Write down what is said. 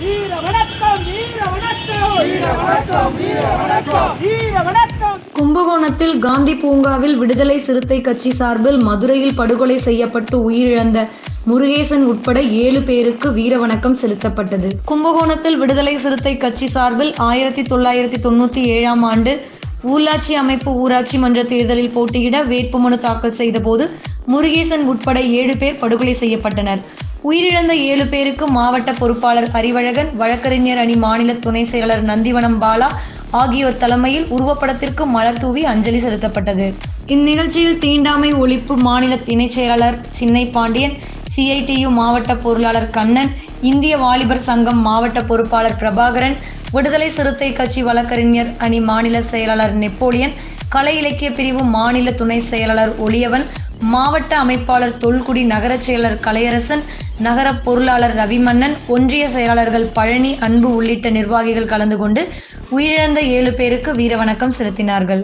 வீர வணக்கம் வீர வணக்கம் வீர வணக்கம் வீர வணக்கம் வீர வணக்கம் கும்பகோணத்தில் காந்தி பூங்காவில் விடுதலை சிறுத்தை கட்சி சார்பில் மதுரையில் படுகொலை செய்யப்பட்டு உயிரிழந்த முருகேசன் உட்பட ஏழு பேருக்கு வீரவணக்கம் செலுத்தப்பட்டது. கும்பகோணத்தில் விடுதலை சிறுத்தை கட்சி சார்பில் ஆயிரத்தி தொள்ளாயிரத்தி தொண்ணூற்றி ஏழாம் ஆண்டு ஊராட்சி அமைப்பு ஊராட்சி மன்ற தேர்தலில் போட்டியிட வேட்புமனு தாக்கல் செய்தபோது முருகேசன் உட்பட ஏழு பேர் படுகொலை செய்யப்பட்டனர். உயிரிழந்த ஏழு பேருக்கு மாவட்ட பொறுப்பாளர் அறிவழகன் வழக்கறிஞர் அணி மாநில துணை செயலாளர் நந்திவனம் பாலா ஆகியோர் தலைமையில் உருவப்படத்திற்கு மலர் தூவி அஞ்சலி செலுத்தப்பட்டது. இந்நிகழ்ச்சியில் தீண்டாமை ஒழிப்பு மாநில இணைச் செயலாளர் சின்னை பாண்டியன் சிஐடியு மாவட்ட பொருளாளர் கண்ணன் இந்திய வாலிபர் சங்கம் மாவட்ட பொறுப்பாளர் பிரபாகரன் விடுதலை சிறுத்தை கட்சி வழக்கறிஞர் அணி மாநில செயலாளர் நெப்போலியன் கலை இலக்கிய பிரிவு மாநில துணை செயலாளர் ஒளியவன் மாவட்ட அமைப்பாளர் தொல்குடி நகர செயலர் கலையரசன் நகர பொருளாளர் ரவிமன்னன் ஒன்றிய செயலாளர்கள் பழனி அன்பு உள்ளிட்ட நிர்வாகிகள் கலந்து கொண்டு உயிரிழந்த ஏழு பேருக்கு வீரவணக்கம் செலுத்தினார்கள்.